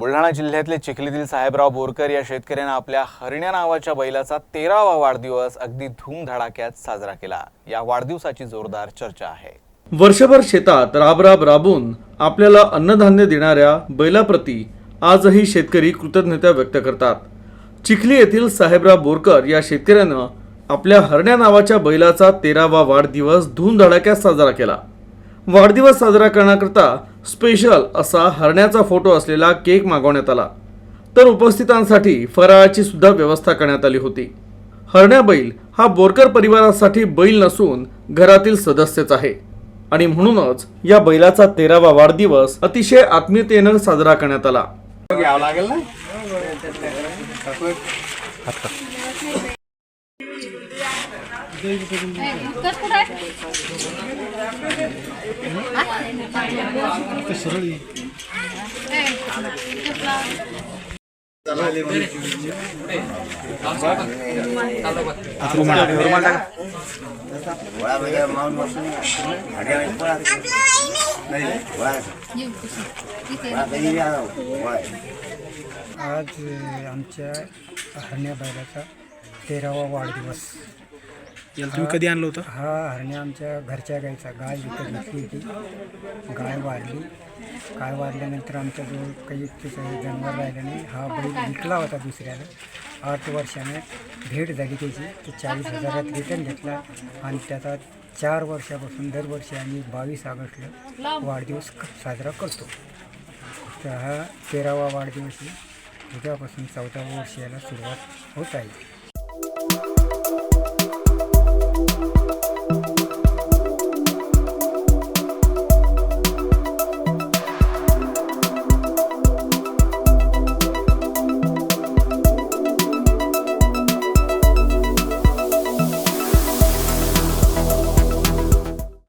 बुलढाणा जिल्ह्यातले चिखलीतील साहेबराव बोरकर या शेतकऱ्यानं आपल्या हरण्या नावाच्या बैलाचा तेरावा वाढदिवस अगदी धूमधडाक्यात साजरा केला. या वाढदिवसाची जोरदार चर्चा आहे. वर्षभर शेतात राबराब राबून आपल्याला अन्नधान्य देणाऱ्या बैलाप्रती आजही शेतकरी कृतज्ञता व्यक्त करतात. चिखली येथील साहेबराव बोरकर या शेतकऱ्यानं आपल्या हरण्या नावाच्या बैलाचा तेरावा वाढदिवस धूमधडाक्यात साजरा केला. वाढदिवस साजरा करण्याकरता स्पेशल असा हरण्याचा फोटो असलेला केक मागवण्यात आला. तर उपस्थितांसाठी फराळाची सुद्धा व्यवस्था करण्यात आली होती. हरण्या बैल हा बोरकर परिवारासाठी बैल नसून घरातील सदस्यच आहे. आणि म्हणूनच या बैलाचा तेरावा वाढदिवस अतिशय आत्मीयतेनं साजरा करण्यात आला. आज आमच्या हरण्या बैलाचा तेरावा वाढदिवस. तुम्ही कधी आणलं होतं? हा हरण्या आमच्या घरच्या गायचा गाय विकत घेतली होती. गाय वाढली. गाय वाढल्यानंतर आमच्याजवळ काही त्याचं जनावर राहिलं नाही. हा बैल विकला होता दुसऱ्याला आठ वर्षाने भेट झाली त्याची. ते चाळीस हजारात रिटर्न घेतला आणि त्याचा चार वर्षापासून दरवर्षी आम्ही बावीस ऑगस्टला वाढदिवस साजरा करतो. तर हा तेरावा वाढदिवस. उद्यापासून चौदाव्या वर्षाला सुरुवात होत आहे.